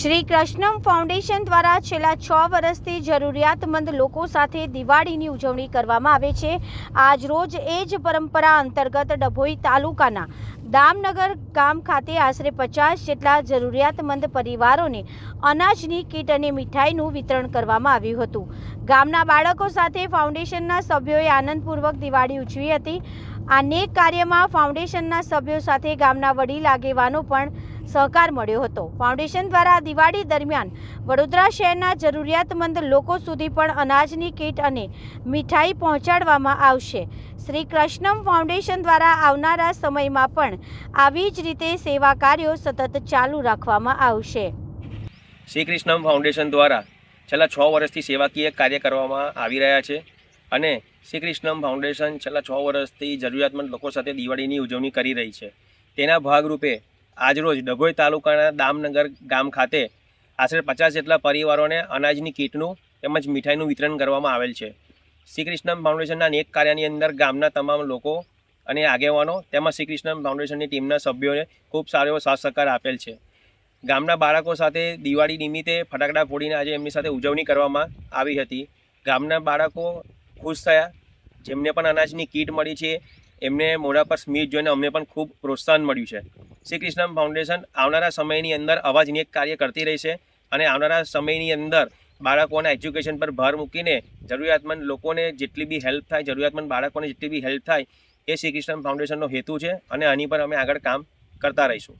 Shri કૃષ્ણમ foundation દ્વારા છેલ્લા છ વર્ષથી જરૂરિયાતમંદ લોકો સાથે દિવાળીની ઉજવણી કરવામાં આવે છે. આજ રોજ એ જ પરંપરા અંતર્ગત ડભોઈ તાલુકાના દામનગર ગામ ખાતે આશરે પચાસ જેટલા જરૂરિયાતમંદ પરિવારોને અનાજની કીટ અને મીઠાઈનું વિતરણ કરવામાં આવ્યું હતું. ગામના બાળકો સાથે ફાઉન્ડેશનના સભ્યોએ આનંદપૂર્વક દિવાળી ઉજવી હતી. આ નેક કાર્યમાં ફાઉન્ડેશનના સભ્યો સાથે ગામના વડીલ આગેવાનો પણ સહકાર મળ્યો હતો. ફાઉન્ડેશન દ્વારા દિવાળી દરમિયાન વડોદરા શહેરના જરૂરિયાતમંદ લોકો સુધી પણ અનાજની કીટ અને મીઠાઈ પહોંચાડવામાં આવશે. શ્રી કૃષ્ણમ ફાઉન્ડેશન દ્વારા આવનારા સમયમાં પણ આવી જ રીતે સેવા કાર્યો સતત ચાલુ રાખવામાં આવશે. શ્રી કૃષ્ણમ ફાઉન્ડેશન દ્વારા છેલ્લા છ વર્ષથી સેવાકીય કાર્ય કરવામાં આવી રહ્યા છે અને શ્રી કૃષ્ણમ ફાઉન્ડેશન છેલ્લા છ વર્ષથી જરૂરિયાતમંદ લોકો સાથે દિવાળીની ઉજવણી કરી રહી છે. તેના ભાગરૂપે આજરોજ ડભોઈ તાલુકાના દામનગર ગામ ખાતે આશરે પચાસ જેટલા પરિવારોને અનાજની કીટનું તેમજ મીઠાઈનું વિતરણ કરવામાં આવેલ છે. શ્રી કૃષ્ણ ફાઉન્ડેશનના નેક કાર્યની અંદર ગામના તમામ લોકો અને આગેવાનો તેમજ શ્રી કૃષ્ણ ફાઉન્ડેશનની ટીમના સભ્યોને ખૂબ સારો એવો સાથ સહકાર આપેલ છે. ગામના બાળકો સાથે દિવાળી નિમિત્તે ફટાકડા ફોડીને આજે એમની સાથે ઉજવણી કરવામાં આવી હતી. ગામના બાળકો ખુશ થયા. જેમને પણ અનાજની કીટ મળી છે, એમને મોઢા પર સ્મિત જોઈને અમને પણ ખૂબ પ્રોત્સાહન મળ્યું છે. શ્રી કૃષ્ણ ફાઉન્ડેશન આવનારા સમયની અંદર આવા જ નેક કાર્ય કરતી રહેશે અને આવનારા સમયની અંદર બાળકોના એજ્યુકેશન પર ભાર મૂકીને જરૂરિયાતમંદ લોકોને જેટલી બી હેલ્પ થાય, જરૂરિયાતમંદ બાળકોને જેટલી બી હેલ્પ થાય એ શ્રી કૃષ્ણ ફાઉન્ડેશનનો હેતુ છે અને આની પર અમે આગળ કામ કરતા રહીશું.